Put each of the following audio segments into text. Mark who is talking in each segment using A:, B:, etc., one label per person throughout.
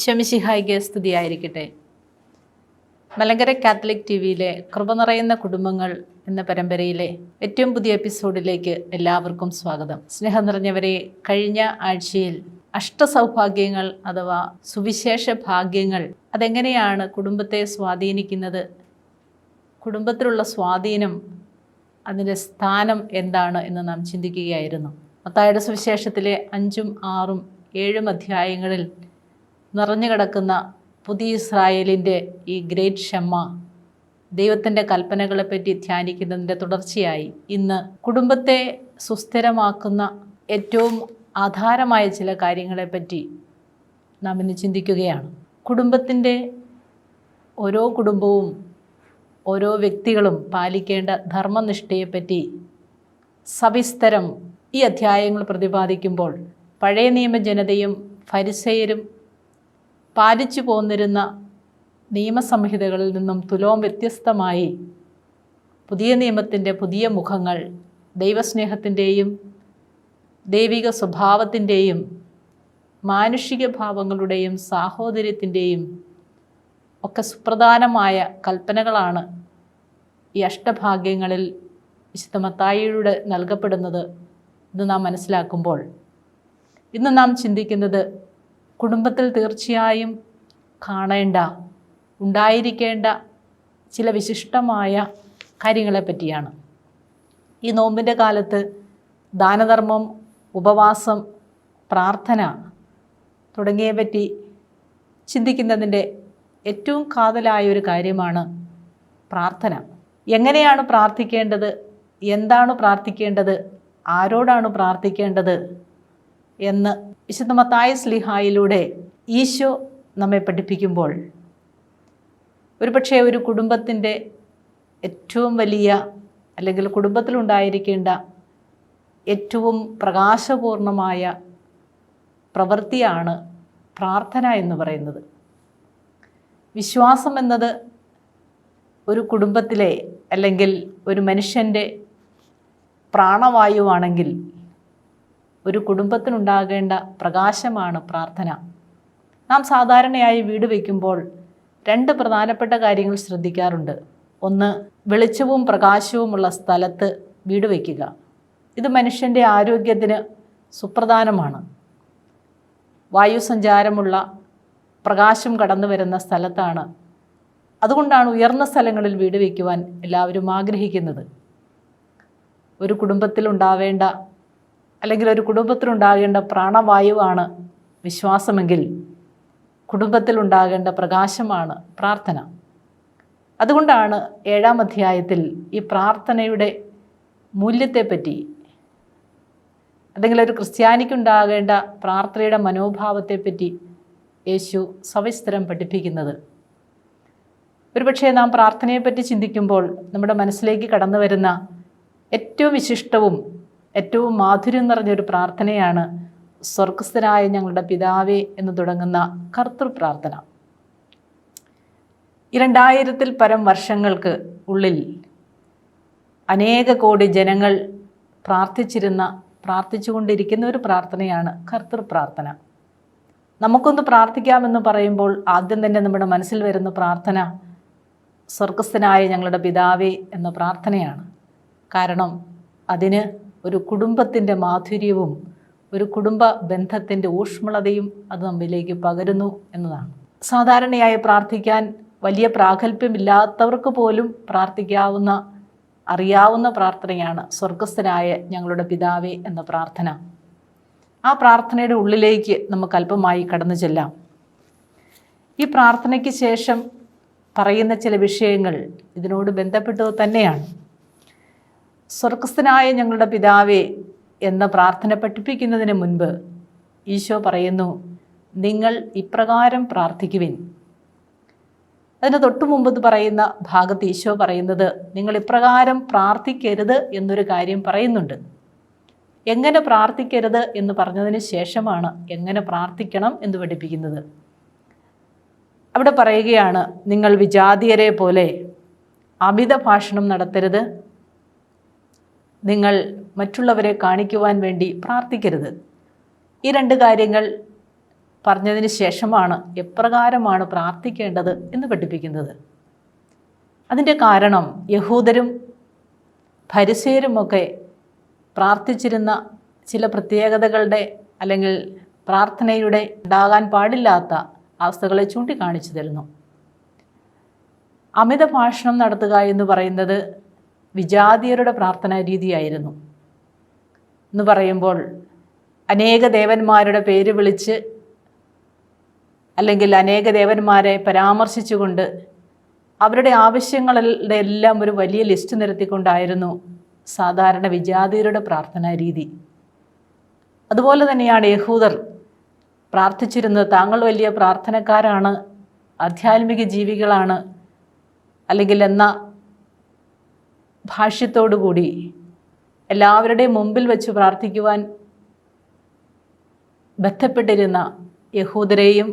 A: ഈശ്വമിശിഹായിക്ക് സ്തുതിയായിരിക്കട്ടെ. Malankara Catholic T വിയിലെ കൃപ നിറയുന്ന കുടുംബങ്ങൾ എന്ന പരമ്പരയിലെ ഏറ്റവും പുതിയ എപ്പിസോഡിലേക്ക് എല്ലാവർക്കും സ്വാഗതം. സ്നേഹം നിറഞ്ഞവരെ കഴിഞ്ഞ ആഴ്ചയിൽ അഷ്ടസൗഭാഗ്യങ്ങൾ അഥവാ സുവിശേഷ ഭാഗ്യങ്ങൾ അതെങ്ങനെയാണ് കുടുംബത്തെ സ്വാധീനിക്കുന്നത്? കുടുംബത്തിലുള്ള സ്വാധീനം അതിന്റെ സ്ഥാനം എന്താണ് എന്ന് നാം ചിന്തിക്കുകയായിരുന്നു. മത്തായുടെ സുവിശേഷത്തിലെ അഞ്ചും ആറും ഏഴും അധ്യായങ്ങളിൽ നിറഞ്ഞു കിടക്കുന്ന പുതിയ ഇസ്രായേലിന്റെ ഈ ഗ്രേറ്റ് ക്ഷമ ദൈവത്തിന്റെ കൽപ്പനകളെപ്പറ്റി ധ്യാനിക്കുന്നതിന്റെ തുടർച്ചയായി ഇന്ന് കുടുംബത്തെ സുസ്ഥിരമാക്കുന്ന ഏറ്റവും ആധാരമായ ചില കാര്യങ്ങളെപ്പറ്റി നാം ഇന്ന് ചിന്തിക്കുകയാണ്. കുടുംബത്തിന്റെ ഓരോ കുടുംബവും ഓരോ വ്യക്തികളും പാലിക്കേണ്ട ധർമ്മനിഷ്ഠയെപ്പറ്റി സവിസ്തരം ഈ അധ്യായങ്ങൾ പ്രതിപാദിക്കുമ്പോൾ പഴയ നിയമ ജനതയും ഫരിസയരും പാലിച്ചു പോന്നിരുന്ന നിയമസംഹിതകളിൽ നിന്നും തുലോം വ്യത്യസ്തമായി പുതിയ നിയമത്തിന്റെ പുതിയ മുഖങ്ങൾ ദൈവസ്നേഹത്തിന്റെയും ദൈവിക സ്വഭാവത്തിന്റെയും മാനുഷിക ഭാവങ്ങളുടെയും സാഹോദര്യത്തിന്റെയും ഒക്കെ സുപ്രധാനമായ കൽപ്പനകളാണ് ഈ അഷ്ടഭാഗ്യങ്ങളിൽ വിശുദ്ധ മത്തായിയുടെ നൽകപ്പെടുന്നത് എന്ന് നാം മനസ്സിലാക്കുമ്പോൾ. ഇന്ന് നാം ചിന്തിക്കുന്നത് കുടുംബത്തിൽ തീർച്ചയായും കാണേണ്ട ഉണ്ടായിരിക്കേണ്ട ചില വിശിഷ്ടമായ കാര്യങ്ങളെ പറ്റിയാണ്. ഈ നോമ്പിന്റെ കാലത്ത് ദാനധർമ്മം ഉപവാസം പ്രാർത്ഥന തുടങ്ങിയവയെ പറ്റി ചിന്തിക്കുന്നതിന്റെ ഏറ്റവും കാതലായ ഒരു കാര്യമാണ് പ്രാർത്ഥന. എങ്ങനെയാണ് പ്രാർത്ഥിക്കേണ്ടത്? എന്താണ് പ്രാർത്ഥിക്കേണ്ടത്? ആരോടാണ് പ്രാർത്ഥിക്കേണ്ടത്? എന്ന് വിശുദ്ധ മത്തായ സ്ലിഹായിലൂടെ ഈശോ നമ്മെ പഠിപ്പിക്കുമ്പോൾ ഒരുപക്ഷെ ഒരു കുടുംബത്തിന്റെ ഏറ്റവും വലിയ അല്ലെങ്കിൽ കുടുംബത്തിലുണ്ടായിരിക്കേണ്ട ഏറ്റവും പ്രകാശപൂർണമായ പ്രവൃത്തിയാണ് പ്രാർത്ഥന എന്ന് പറയുന്നത്. വിശ്വാസം എന്നത് ഒരു കുടുംബത്തിലെ അല്ലെങ്കിൽ ഒരു മനുഷ്യന്റെ പ്രാണവായുവാണെങ്കിൽ ഒരു കുടുംബത്തിനുണ്ടാകേണ്ട പ്രകാശമാണ് പ്രാർത്ഥന. നാം സാധാരണയായി വീട് വയ്ക്കുമ്പോൾ രണ്ട് പ്രധാനപ്പെട്ട കാര്യങ്ങൾ ശ്രദ്ധിക്കാറുണ്ട്. ഒന്ന് വെളിച്ചവും പ്രകാശവുമുള്ള സ്ഥലത്ത് വീട് വയ്ക്കുക ഇത് മനുഷ്യന്റെ ആരോഗ്യത്തിന് സുപ്രധാനമാണ്. വായുസഞ്ചാരമുള്ള പ്രകാശം കടന്നു വരുന്ന സ്ഥലത്താണ്. അതുകൊണ്ടാണ് ഉയർന്ന സ്ഥലങ്ങളിൽ വീട് വയ്ക്കുവാൻ എല്ലാവരും ആഗ്രഹിക്കുന്നത്. ഒരു കുടുംബത്തിലുണ്ടാവേണ്ട അല്ലെങ്കിൽ ഒരു കുടുംബത്തിലുണ്ടാകേണ്ട പ്രാണവായുവാണ് വിശ്വാസമെങ്കിൽ കുടുംബത്തിലുണ്ടാകേണ്ട പ്രകാശമാണ് പ്രാർത്ഥന. അതുകൊണ്ടാണ് ഏഴാം അധ്യായത്തിൽ ഈ പ്രാർത്ഥനയുടെ മൂല്യത്തെപ്പറ്റി അല്ലെങ്കിൽ ഒരു ക്രിസ്ത്യാനിക്കുണ്ടാകേണ്ട പ്രാർത്ഥനയുടെ മനോഭാവത്തെപ്പറ്റി യേശു സവിസ്തരം പഠിപ്പിക്കുന്നത്. ഒരുപക്ഷെ നാം പ്രാർത്ഥനയെപ്പറ്റി ചിന്തിക്കുമ്പോൾ നമ്മുടെ മനസ്സിലേക്ക് കടന്നു വരുന്ന ഏറ്റവും വിശിഷ്ടവും ഏറ്റവും മാധുര്യം നിറഞ്ഞൊരു പ്രാർത്ഥനയാണ് സ്വർഗസ്ഥരായ ഞങ്ങളുടെ പിതാവേ എന്ന് തുടങ്ങുന്ന കർത്തൃപ്രാർത്ഥന. ഈ രണ്ടായിരത്തിൽ പരം വർഷങ്ങൾക്ക് ഉള്ളിൽ അനേക കോടി ജനങ്ങൾ പ്രാർത്ഥിച്ചിരുന്ന പ്രാർത്ഥിച്ചുകൊണ്ടിരിക്കുന്ന ഒരു പ്രാർത്ഥനയാണ് കർത്തൃപ്രാർത്ഥന. നമുക്കൊന്ന് പ്രാർത്ഥിക്കാമെന്ന് പറയുമ്പോൾ ആദ്യം തന്നെ നമ്മുടെ മനസ്സിൽ വരുന്ന പ്രാർത്ഥന സ്വർഗസ്ഥനായ ഞങ്ങളുടെ പിതാവേ എന്ന പ്രാർത്ഥനയാണ്. കാരണം അതിന് ഒരു കുടുംബത്തിന്റെ മാധുര്യവും ഒരു കുടുംബ ബന്ധത്തിന്റെ ഊഷ്മളതയും അത് നമ്മിലേക്ക് പകരുന്നു എന്നതാണ്. സാധാരണയായി പ്രാർത്ഥിക്കാൻ വലിയ പ്രാഗൽഭ്യമില്ലാത്തവർക്ക് പോലും പ്രാർത്ഥിക്കാവുന്ന അറിയാവുന്ന പ്രാർത്ഥനയാണ് സ്വർഗസ്ഥനായ ഞങ്ങളുടെ പിതാവേ എന്ന പ്രാർത്ഥന. ആ പ്രാർത്ഥനയുടെ ഉള്ളിലേക്ക് നമുക്ക് അല്പമായി കടന്നു ചെല്ലാം. ഈ പ്രാർത്ഥനയ്ക്ക് ശേഷം പറയുന്ന ചില വിഷയങ്ങൾ ഇതിനോട് ബന്ധപ്പെട്ടത് തന്നെയാണ്. സ്വർഗസ്ഥനായ ഞങ്ങളുടെ പിതാവേ എന്ന പ്രാർത്ഥന പഠിപ്പിക്കുന്നതിന് മുൻപ് ഈശോ പറയുന്നു നിങ്ങൾ ഇപ്രകാരം പ്രാർത്ഥിക്കുവിൻ. അതിന് തൊട്ടു മുമ്പ് പറയുന്ന ഭാഗത്ത് ഈശോ പറയുന്നത് നിങ്ങൾ ഇപ്രകാരം പ്രാർത്ഥിക്കരുത് എന്നൊരു കാര്യം പറയുന്നുണ്ട്. എങ്ങനെ പ്രാർത്ഥിക്കരുത് എന്ന് പറഞ്ഞതിന് ശേഷമാണ് എങ്ങനെ പ്രാർത്ഥിക്കണം എന്ന് പഠിപ്പിക്കുന്നത്. അവിടെ പറയുകയാണ് നിങ്ങൾ വിജാതീയരെ പോലെ അമിത ഭാഷണം നടത്തരുത് നിങ്ങൾ മറ്റുള്ളവരെ കാണിക്കുവാൻ വേണ്ടി പ്രാർത്ഥിക്കരുത്. ഈ രണ്ട് കാര്യങ്ങൾ പറഞ്ഞതിന് ശേഷമാണ് എപ്രകാരമാണ് പ്രാർത്ഥിക്കേണ്ടത് എന്ന് പഠിപ്പിക്കുന്നത്. അതിന്റെ കാരണം യഹൂദരും ഭരിസേരുമൊക്കെ പ്രാർത്ഥിച്ചിരുന്ന ചില പ്രത്യേകതകളുടെ അല്ലെങ്കിൽ പ്രാർത്ഥനയുടെ ഉണ്ടാകാൻ പാടില്ലാത്ത അവസ്ഥകളെ ചൂണ്ടിക്കാണിച്ചു തരുന്നു. അമിത ഭാഷണം നടത്തുക എന്ന് പറയുന്നത് വിജാതീയരുടെ പ്രാർത്ഥനാ രീതിയായിരുന്നു. എന്ന് പറയുമ്പോൾ അനേക ദേവന്മാരുടെ പേര് വിളിച്ച് അല്ലെങ്കിൽ അനേക ദേവന്മാരെ പരാമർശിച്ചുകൊണ്ട് അവരുടെ ആവശ്യങ്ങളുടെ എല്ലാം ഒരു വലിയ ലിസ്റ്റ് നിരത്തിക്കൊണ്ടായിരുന്നു സാധാരണ വിജാതീയരുടെ പ്രാർത്ഥനാ രീതി. അതുപോലെ തന്നെയാണ് യഹൂദർ പ്രാർത്ഥിച്ചിരുന്നത്. താങ്കൾ വലിയ പ്രാർത്ഥനക്കാരാണ് ആധ്യാത്മിക ജീവികളാണ് അല്ലെങ്കിൽ എന്ന ഭാഷ്യത്തോടുകൂടി എല്ലാവരുടെയും മുമ്പിൽ വെച്ച് പ്രാർത്ഥിക്കുവാൻ ബന്ധപ്പെട്ടിരുന്ന യഹൂദരെയും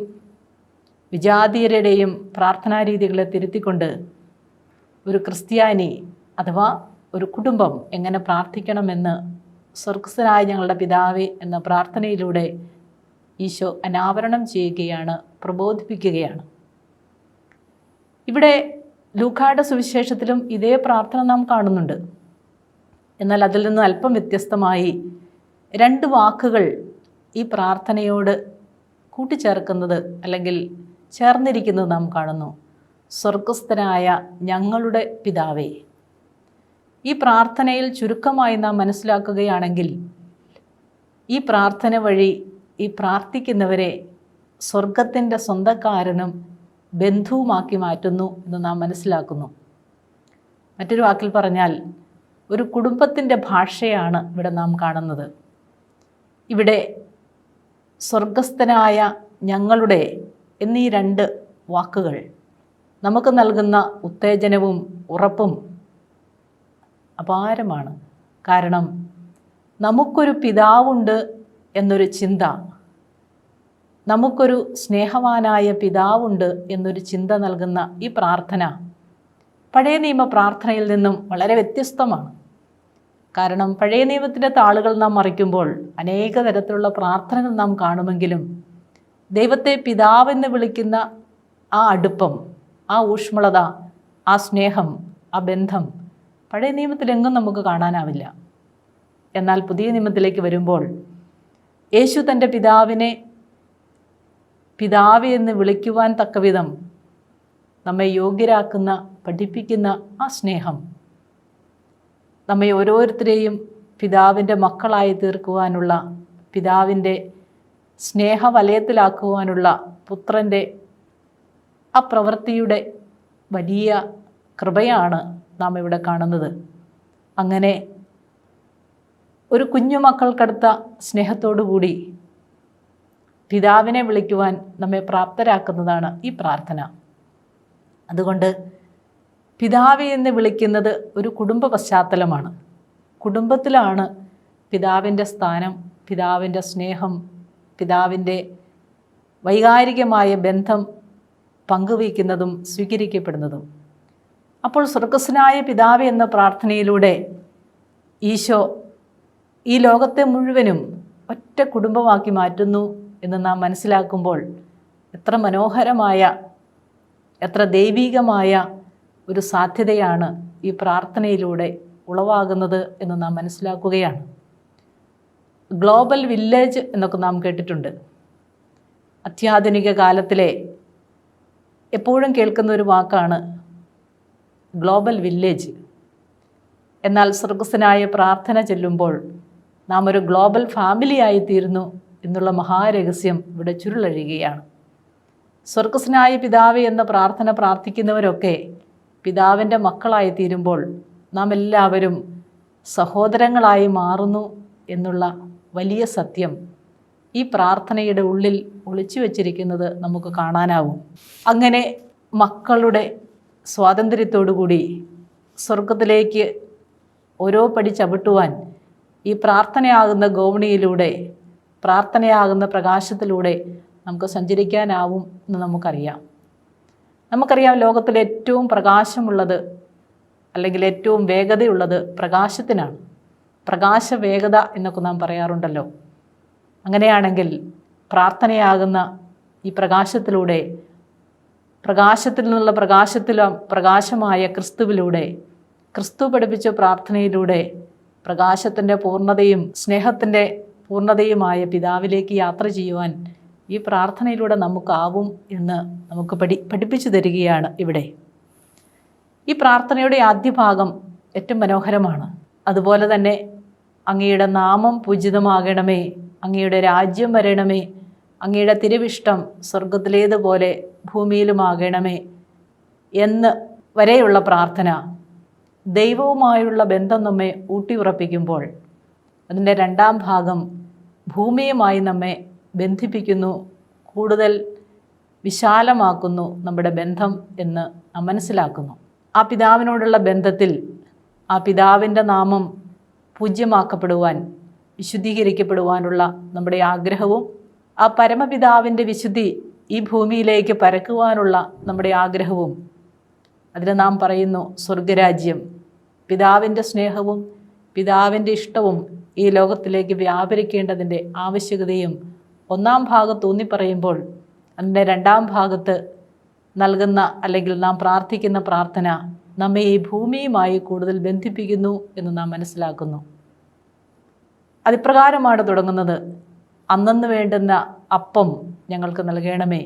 A: വിജാതീയരുടെയും പ്രാർത്ഥനാ രീതികളെ തിരുത്തിക്കൊണ്ട് ഒരു ക്രിസ്ത്യാനി അഥവാ ഒരു കുടുംബം എങ്ങനെ പ്രാർത്ഥിക്കണമെന്ന് സ്വർഗസ്ഥനായ ഞങ്ങളുടെ പിതാവ് എന്ന പ്രാർത്ഥനയിലൂടെ ഈശോ അനാവരണം ചെയ്യുകയാണ് പ്രബോധിപ്പിക്കുകയാണ്. ഇവിടെ ലൂക്കായുടെ സുവിശേഷത്തിലും ഇതേ പ്രാർത്ഥന നാം കാണുന്നുണ്ട്. എന്നാൽ അതിൽ നിന്ന് അല്പം വ്യത്യസ്തമായി രണ്ട് വാക്കുകൾ ഈ പ്രാർത്ഥനയോട് കൂട്ടിച്ചേർക്കുന്നത് അല്ലെങ്കിൽ ചേർന്നിരിക്കുന്നത് നാം കാണുന്നു. സ്വർഗസ്ഥനായ ഞങ്ങളുടെ പിതാവേ ഈ പ്രാർത്ഥനയിൽ ചുരുക്കമായി നാം മനസ്സിലാക്കുകയാണെങ്കിൽ ഈ പ്രാർത്ഥന വഴി ഈ പ്രാർത്ഥിക്കുന്നവരെ സ്വർഗത്തിന്റെ സ്വന്തക്കാരനും ബന്ധുവുമാക്കി മാറ്റുന്നു എന്ന് നാം മനസ്സിലാക്കുന്നു. മറ്റൊരു വാക്കിൽ പറഞ്ഞാൽ ഒരു കുടുംബത്തിന്റെ ഭാഷയാണ് ഇവിടെ നാം കാണുന്നത്. ഇവിടെ സ്വർഗസ്ഥനായ ഞങ്ങളുടെ എന്നീ രണ്ട് വാക്കുകൾ നമുക്ക് നൽകുന്ന ഉത്തേജനവും ഉറപ്പും അപാരമാണ്. കാരണം നമുക്കൊരു പിതാവുണ്ട് എന്നൊരു ചിന്ത നമുക്കൊരു സ്നേഹവാനായ പിതാവുണ്ട് എന്നൊരു ചിന്ത നൽകുന്ന ഈ പ്രാർത്ഥന പഴയ നിയമ പ്രാർത്ഥനയിൽ നിന്നും വളരെ വ്യത്യസ്തമാണ്. കാരണം പഴയ നിയമത്തിന്റെ താളുകൾ നാം മറിക്കുമ്പോൾ അനേക തരത്തിലുള്ള പ്രാർത്ഥനകൾ നാം കാണുമെങ്കിലും ദൈവത്തെ പിതാവെന്ന് വിളിക്കുന്ന ആ അടുപ്പം ആ ഊഷ്മളത ആ സ്നേഹം ആ ബന്ധം പഴയ നിയമത്തിലെങ്ങും നമുക്ക് കാണാനാവില്ല. എന്നാൽ പുതിയ നിയമത്തിലേക്ക് വരുമ്പോൾ യേശു തന്റെ പിതാവിനെ പിതാവ് എന്ന് വിളിക്കുവാൻ തക്കവിധം നമ്മെ യോഗ്യരാക്കുന്ന പഠിപ്പിക്കുന്ന ആ സ്നേഹം നമ്മെ ഓരോരുത്തരെയും പിതാവിന്റെ മക്കളായി തീർക്കുവാനുള്ള പിതാവിന്റെ സ്നേഹവലയത്തിലാക്കുവാനുള്ള പുത്രന്റെ ആ പ്രവൃത്തിയുടെ വലിയ കൃപയാണ് നാം ഇവിടെ കാണുന്നത്. അങ്ങനെ ഒരു കുഞ്ഞു മക്കൾക്കടുത്ത സ്നേഹത്തോടു കൂടി പിതാവിനെ വിളിക്കുവാൻ നമ്മെ പ്രാപ്തരാക്കുന്നതാണ് ഈ പ്രാർത്ഥന. അതുകൊണ്ട് പിതാവി എന്ന് വിളിക്കുന്നത് ഒരു കുടുംബ പശ്ചാത്തലമാണ്. കുടുംബത്തിലാണ് പിതാവിന്റെ സ്ഥാനം പിതാവിന്റെ സ്നേഹം പിതാവിന്റെ വൈകാരികമായ ബന്ധം പങ്കുവയ്ക്കുന്നതും സ്വീകരിക്കപ്പെടുന്നതും. അപ്പോൾ സ്വർഗസ്നായ പിതാവ് എന്ന പ്രാർത്ഥനയിലൂടെ ഈശോ ഈ ലോകത്തെ മുഴുവനും ഒറ്റ കുടുംബമാക്കി മാറ്റുന്നു. എന്ന് നാം മനസ്സിലാക്കുമ്പോൾ എത്ര മനോഹരമായ എത്ര ദൈവീകമായ ഒരു സാധ്യതയാണ് ഈ പ്രാർത്ഥനയിലൂടെ ഉളവാകുന്നത് എന്ന് നാം മനസ്സിലാക്കുകയാണ്. ഗ്ലോബൽ വില്ലേജ് എന്നൊക്കെ നാം കേട്ടിട്ടുണ്ട്. അത്യാധുനിക കാലത്തിലെ എപ്പോഴും കേൾക്കുന്ന ഒരു വാക്കാണ് ഗ്ലോബൽ വില്ലേജ്. എന്നാൽ സർഗസ്സനായ പ്രാർത്ഥന ചെല്ലുമ്പോൾ നാം ഒരു ഗ്ലോബൽ ഫാമിലിയായി തീരുന്നു എന്നുള്ള മഹാരഹസ്യം ഇവിടെ ചുരുളഴിയുകയാണ്. സ്വർഗസ്നായ പിതാവ് എന്ന പ്രാർത്ഥന പ്രാർത്ഥിക്കുന്നവരൊക്കെ പിതാവിന്റെ മക്കളായി തീരുമ്പോൾ നാം എല്ലാവരും സഹോദരങ്ങളായി മാറുന്നു എന്നുള്ള വലിയ സത്യം ഈ പ്രാർത്ഥനയുടെ ഉള്ളിൽ ഒളിച്ചു വച്ചിരിക്കുന്നത് നമുക്ക് കാണാനാവും. അങ്ങനെ മക്കളുടെ സ്വാതന്ത്ര്യത്തോടുകൂടി സ്വർഗത്തിലേക്ക് ഓരോ പടി ചവിട്ടുവാൻ ഈ പ്രാർത്ഥനയാകുന്ന ഗോവണിയിലൂടെ പ്രാർത്ഥനയാകുന്ന പ്രകാശത്തിലൂടെ നമുക്ക് സഞ്ചരിക്കാനാവും എന്ന് നമുക്കറിയാം. നമുക്കറിയാം ലോകത്തിൽ ഏറ്റവും പ്രകാശമുള്ളത് അല്ലെങ്കിൽ ഏറ്റവും വേഗതയുള്ളത് പ്രകാശത്തിനാണ്. പ്രകാശ വേഗത എന്നൊക്കെ നാം പറയാറുണ്ടല്ലോ. അങ്ങനെയാണെങ്കിൽ പ്രാർത്ഥനയാകുന്ന ഈ പ്രകാശത്തിലൂടെ പ്രകാശത്തിൽ നിന്നുള്ള പ്രകാശത്തിലും പ്രകാശമായ ക്രിസ്തുവിലൂടെ ക്രിസ്തു പഠിപ്പിച്ച പ്രാർത്ഥനയിലൂടെ പ്രകാശത്തിന്റെ പൂർണതയും സ്നേഹത്തിന്റെ പൂർണതയുമായ പിതാവിലേക്ക് യാത്ര ചെയ്യുവാൻ ഈ പ്രാർത്ഥനയിലൂടെ നമുക്കാവും എന്ന് നമുക്ക് പഠി പഠിപ്പിച്ചു തരികയാണ് ഇവിടെ. ഈ പ്രാർത്ഥനയുടെ ആദ്യ ഭാഗം ഏറ്റവും മനോഹരമാണ്. അതുപോലെ തന്നെ അങ്ങയുടെ നാമം പൂജിതമാകണമേ അങ്ങയുടെ രാജ്യം വരണമേ അങ്ങയുടെ തിരുവിഷ്ടം സ്വർഗത്തിലേതുപോലെ ഭൂമിയിലുമാകണമേ എന്ന് വരെയുള്ള പ്രാർത്ഥന ദൈവവുമായുള്ള ബന്ധം നമ്മെ ഊട്ടിയുറപ്പിക്കുമ്പോൾ അതിന്റെ രണ്ടാം ഭാഗം ഭൂമിയുമായി നമ്മെ ബന്ധിപ്പിക്കുന്നു കൂടുതൽ വിശാലമാക്കുന്നു നമ്മുടെ ബന്ധം എന്ന് മനസ്സിലാക്കുന്നു. ആ പിതാവിനോടുള്ള ബന്ധത്തിൽ ആ പിതാവിന്റെ നാമം പൂജ്യമാക്കപ്പെടുവാൻ വിശുദ്ധീകരിക്കപ്പെടുവാനുള്ള നമ്മുടെ ആഗ്രഹവും ആ പരമപിതാവിന്റെ വിശുദ്ധി ഈ ഭൂമിയിലേക്ക് പരക്കുവാനുള്ള നമ്മുടെ ആഗ്രഹവും. അതിന് നാം പറയുന്നു സ്വർഗരാജ്യം പിതാവിന്റെ സ്നേഹവും പിതാവിന്റെ ഇഷ്ടവും ഈ ലോകത്തിലേക്ക് വ്യാപരിക്കേണ്ടതിന്റെ ആവശ്യകതയും ഒന്നാം ഭാഗത്ത് ഊന്നിപ്പറയുമ്പോൾ അതിന്റെ രണ്ടാം ഭാഗത്ത് നൽകുന്ന അല്ലെങ്കിൽ നാം പ്രാർത്ഥിക്കുന്ന പ്രാർത്ഥന നമ്മെ ഈ ഭൂമിയുമായി കൂടുതൽ ബന്ധിപ്പിക്കുന്നു എന്ന് നാം മനസ്സിലാക്കുന്നു. അതിപ്രകാരമാണ് തുടങ്ങുന്നത്. അന്നന്ന് വേണ്ടുന്ന അപ്പം ഞങ്ങൾക്ക് നൽകണമേ.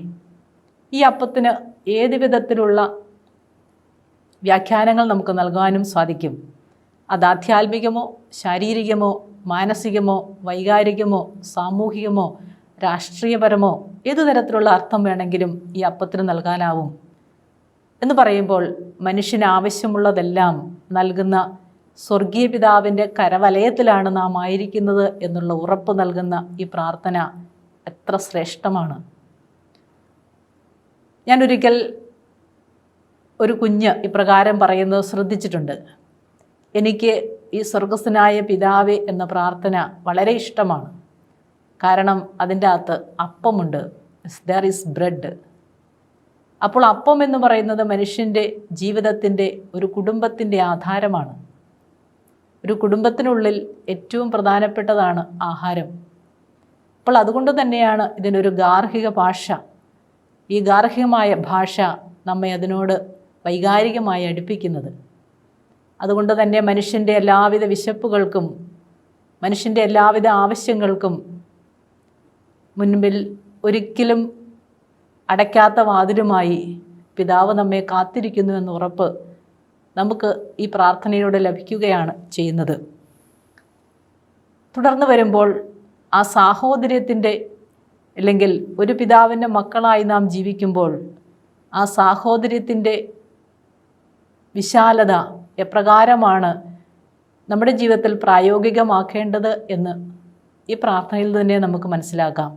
A: ഈ അപ്പത്തിന് ഏത് വിധത്തിലുള്ള വ്യാഖ്യാനങ്ങൾ നമുക്ക് നൽകാനും സാധിക്കും. അത് ആധ്യാത്മികമോ ശാരീരികമോ മാനസികമോ വൈകാരികമോ സാമൂഹികമോ രാഷ്ട്രീയപരമോ ഏതു തരത്തിലുള്ള അർത്ഥം വേണമെങ്കിലും ഈ അപ്പത്തിന് നൽകാനാവും. എന്ന് പറയുമ്പോൾ മനുഷ്യന് ആവശ്യമുള്ളതെല്ലാം നൽകുന്ന സ്വർഗീയ പിതാവിന്റെ കരവലയത്തിലാണ് നാം ആയിരിക്കുന്നത് എന്നുള്ള ഉറപ്പ് നൽകുന്ന ഈ പ്രാർത്ഥന എത്ര ശ്രേഷ്ഠമാണ്. ഞാനൊരിക്കൽ ഒരു കുഞ്ഞ് ഇപ്രകാരം പറയുന്നത് ശ്രദ്ധിച്ചിട്ടുണ്ട്. എനിക്ക് ഈ സ്വർഗസ്വനായ പിതാവേ എന്ന പ്രാർത്ഥന വളരെ ഇഷ്ടമാണ്. കാരണം അതിന്റെ അകത്ത് അപ്പമുണ്ട്. ദർ ഈസ് ബ്രെഡ് അപ്പോൾ അപ്പം എന്ന് പറയുന്നത് മനുഷ്യന്റെ ജീവിതത്തിന്റെ ഒരു കുടുംബത്തിന്റെ ആധാരമാണ്. ഒരു കുടുംബത്തിനുള്ളിൽ ഏറ്റവും പ്രധാനപ്പെട്ടതാണ് ആഹാരം. അപ്പോൾ അതുകൊണ്ട് തന്നെയാണ് ഇതിനൊരു ഗാർഹിക ഭാഷ. ഈ ഗാർഹികമായ ഭാഷ നമ്മെ അതിനോട് വൈകാരികമായി അടുപ്പിക്കുന്നത്. അതുകൊണ്ട് തന്നെ മനുഷ്യന്റെ എല്ലാവിധ വിശപ്പുകൾക്കും മനുഷ്യന്റെ എല്ലാവിധ ആവശ്യങ്ങൾക്കും മുൻപിൽ ഒരിക്കലും അടയ്ക്കാത്ത വാതിലുമായി പിതാവ് നമ്മെ കാത്തിരിക്കുന്നു എന്ന ഉറപ്പ് നമുക്ക് ഈ പ്രാർത്ഥനയിലൂടെ ലഭിക്കുകയാണ് ചെയ്യുന്നത്. തുടർന്ന് വരുമ്പോൾ ആ സാഹോദര്യത്തിന്റെ അല്ലെങ്കിൽ ഒരു പിതാവിന്റെ മക്കളായി നാം ജീവിക്കുമ്പോൾ ആ സാഹോദര്യത്തിന്റെ വിശാലത എപ്രകാരമാണ് നമ്മുടെ ജീവിതത്തിൽ പ്രായോഗികമാക്കേണ്ടത് എന്ന് ഈ പ്രാർത്ഥനയിൽ തന്നെ നമുക്ക് മനസ്സിലാക്കാം.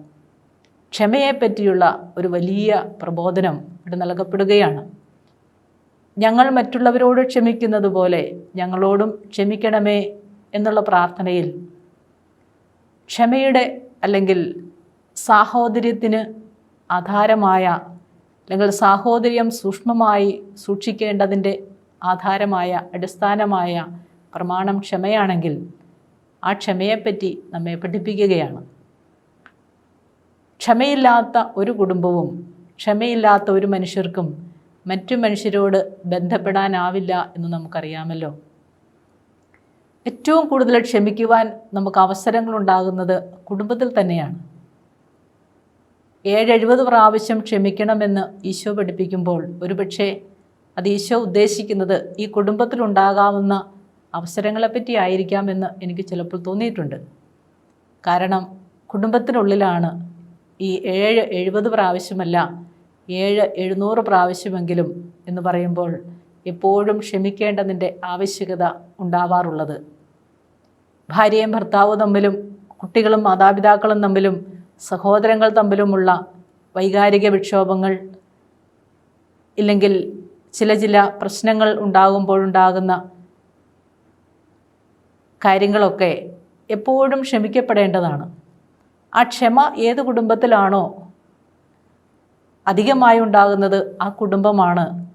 A: ക്ഷമയെപ്പറ്റിയുള്ള ഒരു വലിയ പ്രബോധനം ഇവിടെ നൽകപ്പെടുകയാണ്. ഞങ്ങൾ മറ്റുള്ളവരോട് ക്ഷമിക്കുന്നത് പോലെ ഞങ്ങളോടും ക്ഷമിക്കണമേ എന്നുള്ള പ്രാർത്ഥനയിൽ ക്ഷമയുടെ അല്ലെങ്കിൽ സാഹോദര്യത്തിന് ആധാരമായ അല്ലെങ്കിൽ സാഹോദര്യം സൂക്ഷ്മമായി സൂക്ഷിക്കേണ്ടതിന്റെ ആധാരമായ അടിസ്ഥാനമായ പ്രമാണം ക്ഷമയാണെങ്കിൽ ആ ക്ഷമയെപ്പറ്റി നമ്മെ പഠിപ്പിക്കുകയാണ്. ക്ഷമയില്ലാത്ത ഒരു കുടുംബവും ക്ഷമയില്ലാത്ത ഒരു മനുഷ്യർക്കും മറ്റു മനുഷ്യരോട് ബന്ധപ്പെടാനാവില്ല എന്ന് നമുക്കറിയാമല്ലോ. ഏറ്റവും കൂടുതൽ ക്ഷമിക്കുവാൻ നമുക്ക് അവസരങ്ങളുണ്ടാകുന്നത് കുടുംബത്തിൽ തന്നെയാണ്. ഏഴെഴുപത് പ്രാവശ്യം ക്ഷമിക്കണമെന്ന് ഈശോ പഠിപ്പിക്കുമ്പോൾ ഒരുപക്ഷെ അത് ഈശോ ഉദ്ദേശിക്കുന്നത് ഈ കുടുംബത്തിലുണ്ടാകാവുന്ന അവസരങ്ങളെപ്പറ്റി ആയിരിക്കാമെന്ന് എനിക്ക് ചിലപ്പോൾ തോന്നിയിട്ടുണ്ട്. കാരണം കുടുംബത്തിനുള്ളിലാണ് ഈ ഏഴ് എഴുപത് പ്രാവശ്യമല്ല ഏഴ് എഴുന്നൂറ് പ്രാവശ്യമെങ്കിലും എന്ന് പറയുമ്പോൾ എപ്പോഴും ക്ഷമിക്കേണ്ടതിന്റെ ആവശ്യകത ഉണ്ടാവാറുള്ളത്. ഭാര്യയും ഭർത്താവും തമ്മിലും കുട്ടികളും മാതാപിതാക്കളും തമ്മിലും സഹോദരങ്ങൾ തമ്മിലുമുള്ള വൈകാരിക വിക്ഷോഭങ്ങൾ ഇല്ലെങ്കിൽ ചില ചില പ്രശ്നങ്ങൾ ഉണ്ടാകുമ്പോഴുണ്ടാകുന്ന കാര്യങ്ങളൊക്കെ എപ്പോഴും ക്ഷമിക്കപ്പെടേണ്ടതാണ്. ആ ക്ഷമ ഏത് കുടുംബത്തിലാണോ അധികമായി ഉണ്ടാകുന്നത് ആ കുടുംബമാണ്.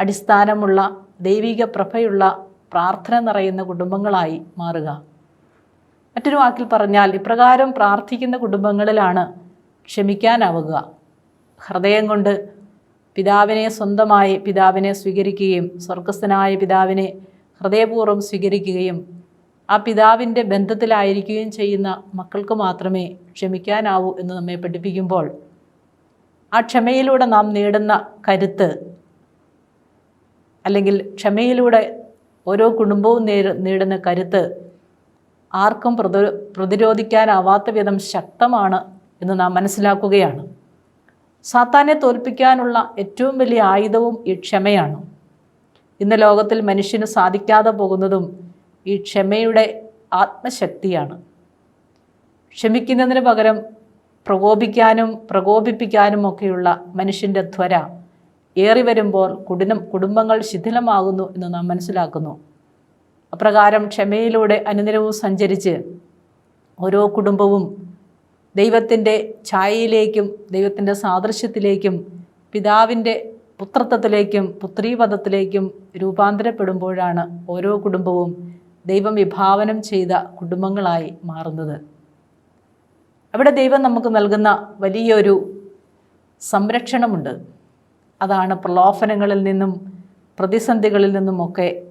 A: അടിസ്ഥാനമുള്ള ദൈവിക പ്രഭയുള്ള പ്രാർത്ഥന നിറയുന്ന കുടുംബങ്ങളായി മാറുക. മറ്റൊരു വാക്കിൽ പറഞ്ഞാൽ ഇപ്രകാരം പ്രാർത്ഥിക്കുന്ന കുടുംബങ്ങളിലാണ് ക്ഷമിക്കാനാവുക. ഹൃദയം കൊണ്ട് പിതാവിനെ സ്വന്തമായി പിതാവിനെ സ്വീകരിക്കുകയും സ്വർഗസ്ഥനായ പിതാവിനെ ഹൃദയപൂർവം സ്വീകരിക്കുകയും ആ പിതാവിന്റെ ബന്ധത്തിലായിരിക്കുകയും ചെയ്യുന്ന മക്കൾക്ക് മാത്രമേ ക്ഷമിക്കാനാവൂ എന്ന് നമ്മെ പഠിപ്പിക്കുമ്പോൾ ആ ക്ഷമയിലൂടെ നാം നേടുന്ന കരുത്ത് അല്ലെങ്കിൽ ക്ഷമയിലൂടെ ഓരോ കുടുംബവും നേ നേടുന്ന കരുത്ത് ആർക്കും പ്രതി പ്രതിരോധിക്കാനാവാത്ത വിധം ശക്തമാണ് എന്ന് നാം മനസ്സിലാക്കുകയാണ്. സാത്താനെ തോൽപ്പിക്കാനുള്ള ഏറ്റവും വലിയ ആയുധവും ഈ ക്ഷമയാണ്. ഇന്ന് ലോകത്തിൽ മനുഷ്യന് സാധിക്കാതെ പോകുന്നതും ഈ ക്ഷമയുടെ ആത്മശക്തിയാണ്. ക്ഷമിക്കുന്നതിന് പകരം പ്രകോപിക്കാനും പ്രകോപിപ്പിക്കാനും ഒക്കെയുള്ള മനുഷ്യന്റെ ത്വര ഏറി വരുമ്പോൾ കുടുംബം കുടുംബങ്ങൾ ശിഥിലമാകുന്നു എന്ന് നാം മനസ്സിലാക്കുന്നു. അപ്രകാരം ക്ഷമയിലൂടെ അനുദിനവും സഞ്ചരിച്ച് ഓരോ കുടുംബവും ദൈവത്തിന്റെ ഛായയിലേക്കും ദൈവത്തിന്റെ സാദൃശ്യത്തിലേക്കും പിതാവിന്റെ പുത്രത്വത്തിലേക്കും പുത്രീപദത്തിലേക്കും രൂപാന്തരപ്പെടുമ്പോഴാണ് ഓരോ കുടുംബവും ദൈവം വിഭാവനം ചെയ്ത കുടുംബങ്ങളായി മാറുന്നത്. അവിടെ ദൈവം നമുക്ക് നൽകുന്ന വലിയൊരു സംരക്ഷണമുണ്ട്. അതാണ് പ്രലോഭനങ്ങളിൽ നിന്നും പ്രതിസന്ധികളിൽ നിന്നുമൊക്കെ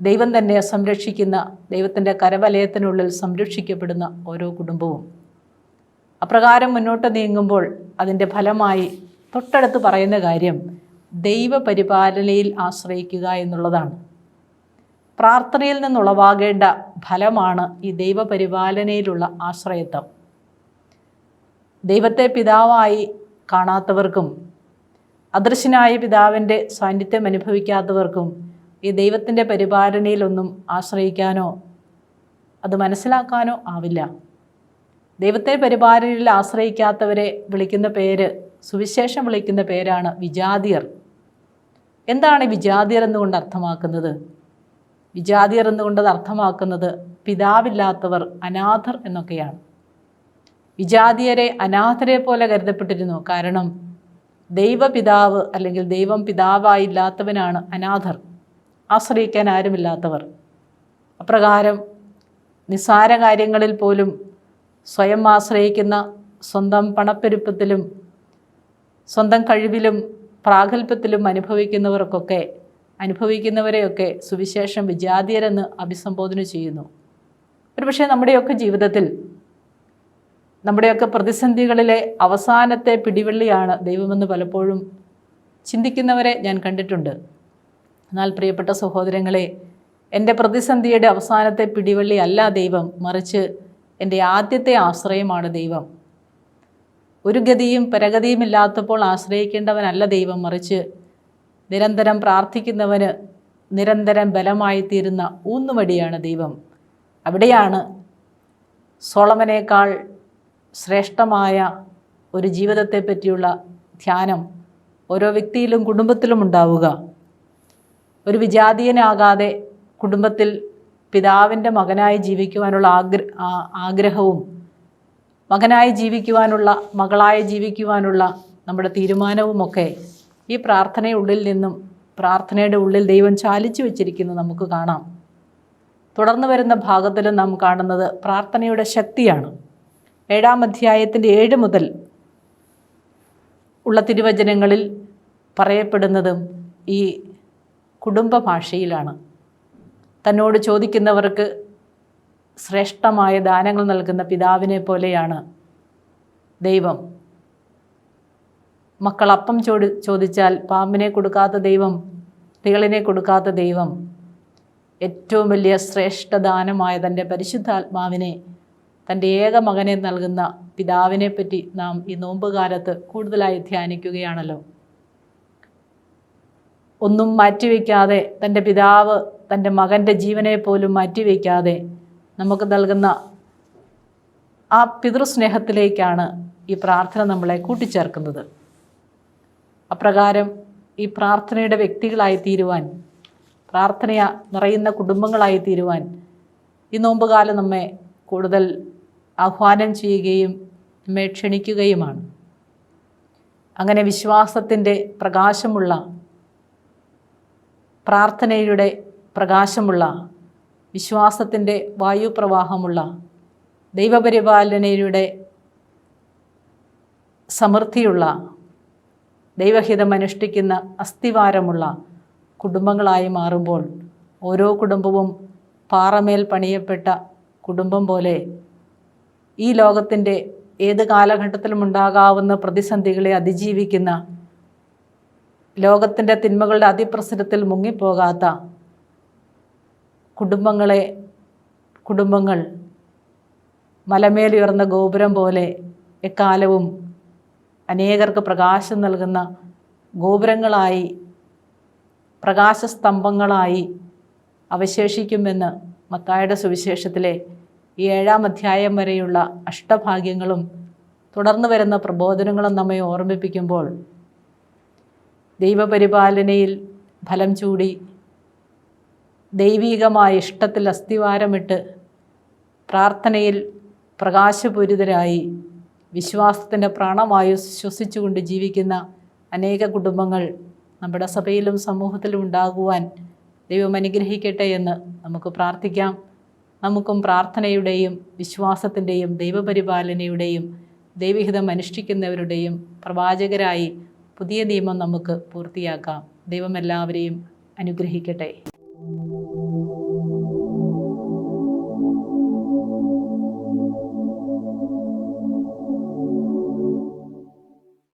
A: ദൈവം തന്നെ സംരക്ഷിക്കുന്ന ദൈവത്തിന്റെ കരവലയത്തിനുള്ളിൽ സംരക്ഷിക്കപ്പെടുന്ന ഓരോ കുടുംബവും. അപ്രകാരം മുന്നോട്ട് നീങ്ങുമ്പോൾ അതിന്റെ ഫലമായി തൊട്ടടുത്ത് പറയുന്ന കാര്യം ദൈവപരിപാലനയിൽ ആശ്രയിക്കുക എന്നുള്ളതാണ്. പ്രാർത്ഥനയിൽ നിന്നുളവാകേണ്ട ഫലമാണ് ഈ ദൈവപരിപാലനയിലുള്ള ആശ്രയത്വം. ദൈവത്തെ പിതാവായി കാണാത്തവർക്കും അദൃശ്യനായ പിതാവിന്റെ സാന്നിധ്യം അനുഭവിക്കാത്തവർക്കും ഈ ദൈവത്തിന്റെ പരിപാലനയിലൊന്നും ആശ്രയിക്കാനോ അത് മനസ്സിലാക്കാനോ ആവില്ല. ദൈവത്തെ പരിപാലനയിൽ ആശ്രയിക്കാത്തവരെ വിളിക്കുന്ന പേര് സുവിശേഷം വിളിക്കുന്ന പേരാണ് വിജാതിയർ. എന്താണ് വിജാതിയർ എന്നുകൊണ്ട് അർത്ഥമാക്കുന്നത്? വിജാതിയർ എന്നുകൊണ്ട് അർത്ഥമാക്കുന്നത് പിതാവില്ലാത്തവർ അനാഥർ എന്നൊക്കെയാണ്. വിജാതിയരെ അനാഥരെ പോലെ കരുതപ്പെട്ടിരുന്നു. കാരണം ദൈവപിതാവ് അല്ലെങ്കിൽ ദൈവം പിതാവായില്ലാത്തവനാണ് അനാഥർ. ആശ്രയിക്കാൻ ആരുമില്ലാത്തവർ. അപ്രകാരം നിസ്സാര കാര്യങ്ങളിൽ പോലും സ്വയം ആശ്രയിക്കുന്ന സ്വന്തം പണപ്പെരുപ്പത്തിലും സ്വന്തം കഴിവിലും പ്രാഗൽഭ്യത്തിലും അനുഭവിക്കുന്നവർക്കൊക്കെ അനുഭവിക്കുന്നവരെയൊക്കെ സുവിശേഷം വിജാതീയരെന്ന് അഭിസംബോധന ചെയ്യുന്നു. ഒരുപക്ഷെ നമ്മുടെയൊക്കെ ജീവിതത്തിൽ നമ്മുടെയൊക്കെ പ്രതിസന്ധികളിലെ അവസാനത്തെ പിടിവള്ളിയാണ് ദൈവമെന്ന് പലപ്പോഴും ചിന്തിക്കുന്നവരെ ഞാൻ കണ്ടിട്ടുണ്ട്. എന്നാൽ പ്രിയപ്പെട്ട സഹോദരങ്ങളെ എന്റെ പ്രതിസന്ധിയുടെ അവസാനത്തെ പിടിവള്ളി അല്ല ദൈവം മറിച്ച് എന്റെ ആദ്യത്തെ ആശ്രയമാണ് ദൈവം. ഒരു ഗതിയും പരഗതിയും ഇല്ലാത്തപ്പോൾ ആശ്രയിക്കേണ്ടവനല്ല ദൈവം മറിച്ച് നിരന്തരം പ്രാർത്ഥിക്കുന്നവന് നിരന്തരം ബലമായി തീരുന്ന ഊന്നുവടിയാണ് ദൈവം. അവിടെയാണ് സോളമനേക്കാൾ ശ്രേഷ്ഠമായ ഒരു ജീവിതത്തെ പറ്റിയുള്ള ധ്യാനം ഓരോ വ്യക്തിയിലും കുടുംബത്തിലും ഉണ്ടാവുക. ഒരു വിജാതീയനാകാതെ കുടുംബത്തിൽ പിതാവിന്റെ മകനായി ജീവിക്കുവാനുള്ള ആഗ്ര ആഗ്രഹവും മകനായി ജീവിക്കുവാനുള്ള മകളായി ജീവിക്കുവാനുള്ള നമ്മുടെ തീരുമാനവുമൊക്കെ ഈ പ്രാർത്ഥനയുള്ളിൽ നിന്നും പ്രാർത്ഥനയുടെ ഉള്ളിൽ ദൈവം ചാലിച്ചു വെച്ചിരിക്കുന്നു നമുക്ക് കാണാം. തുടർന്ന് വരുന്ന ഭാഗത്തിലും നാം കാണുന്നത് പ്രാർത്ഥനയുടെ ശക്തിയാണ്. ഏഴാം അധ്യായത്തിന്റെ ഏഴ് മുതൽ ഉള്ള തിരുവചനങ്ങളിൽ പറയപ്പെടുന്നതും ഈ കുടുംബ ഭാഷയിലാണ് തന്നോട് ചോദിക്കുന്നവർക്ക് ശ്രേഷ്ഠമായ ദാനങ്ങൾ നൽകുന്ന പിതാവിനെ പോലെയാണ് ദൈവം. മക്കൾ അപ്പം ചോദി ചോദിച്ചാൽ പാമ്പിനെ കൊടുക്കാത്ത ദൈവം തികളിനെ കൊടുക്കാത്ത ദൈവം. ഏറ്റവും വലിയ ശ്രേഷ്ഠ ദാനമായ തന്റെ പരിശുദ്ധാത്മാവിനെ തന്റെ ഏക മകനെ നൽകുന്ന പിതാവിനെ പറ്റി നാം ഈ നോമ്പുകാലത്ത് കൂടുതലായി ധ്യാനിക്കുകയാണല്ലോ. ഒന്നും മാറ്റിവെക്കാതെ തന്റെ പിതാവ് തന്റെ മകന്റെ ജീവനെ പോലും മാറ്റിവെക്കാതെ നമുക്ക് നൽകുന്ന ആ പിതൃസ്നേഹത്തിലേക്കാണ് ഈ പ്രാർത്ഥന നമ്മളെ കൂട്ടിച്ചേർക്കുന്നത്. അപ്രകാരം ഈ പ്രാർത്ഥനയുടെ വ്യക്തികളായി തീരുവാൻ പ്രാർത്ഥന നിറയുന്ന കുടുംബങ്ങളായി തീരുവാൻ ഈ നോമ്പുകാലം നമ്മെ കൂടുതൽ ആഹ്വാനം ചെയ്യുകയും നമ്മെ ക്ഷണിക്കുകയുമാണ്. അങ്ങനെ വിശ്വാസത്തിന്റെ പ്രകാശമുള്ള പ്രാർത്ഥനയുടെ പ്രകാശമുള്ള വിശ്വാസത്തിന്റെ വായുപ്രവാഹമുള്ള ദൈവപരിപാലനയുടെ സമൃദ്ധിയുള്ള ദൈവഹിതം അനുഷ്ഠിക്കുന്ന അസ്ഥിവാരമുള്ള കുടുംബങ്ങളായി മാറുമ്പോൾ ഓരോ കുടുംബവും പാറമേൽ പണിയപ്പെട്ട കുടുംബം പോലെ ഈ ലോകത്തിന്റെ ഏത് കാലഘട്ടത്തിലും ഉണ്ടാകാവുന്ന പ്രതിസന്ധികളെ അതിജീവിക്കുന്ന ലോകത്തിന്റെ തിന്മകളുടെ അതിപ്രസരത്തിൽ മുങ്ങിപ്പോകാത്ത കുടുംബങ്ങളെ കുടുംബങ്ങൾ മലമേലുയർന്ന ഗോപുരം പോലെ എക്കാലവും അനേകർക്ക് പ്രകാശം നൽകുന്ന ഗോപുരങ്ങളായി പ്രകാശസ്തംഭങ്ങളായി അവശേഷിക്കുമെന്ന് മത്തായുടെ സുവിശേഷത്തിലെ ഈ ഏഴാം അധ്യായം വരെയുള്ള അഷ്ടഭാഗ്യങ്ങളും തുടർന്നു വരുന്ന പ്രബോധനങ്ങളും നമ്മെ ഓർമ്മിപ്പിക്കുമ്പോൾ ദൈവപരിപാലനയിൽ ഫലം ചൂടി ദൈവീകമായ ഇഷ്ടത്തിൽ അസ്ഥിവാരമിട്ട് പ്രാർത്ഥനയിൽ പ്രകാശപൂരിതരായി വിശ്വാസത്തിന്റെ പ്രാണവായു ശ്വസിച്ചുകൊണ്ട് ജീവിക്കുന്ന അനേക കുടുംബങ്ങൾ നമ്മുടെ സഭയിലും സമൂഹത്തിലും ഉണ്ടാകുവാൻ ദൈവം അനുഗ്രഹിക്കട്ടെ എന്ന് നമുക്ക് പ്രാർത്ഥിക്കാം. നമുക്കും പ്രാർത്ഥനയുടെയും വിശ്വാസത്തിന്റെയും ദൈവപരിപാലനയുടെയും ദൈവഹിതം അനുഷ്ഠിക്കുന്നവരുടെയും പ്രവാചകരായി പുതിയ നിയമം നമുക്ക് പൂർത്തിയാക്കാം. ദൈവം എല്ലാവരെയും അനുഗ്രഹിക്കട്ടെ. Thank you.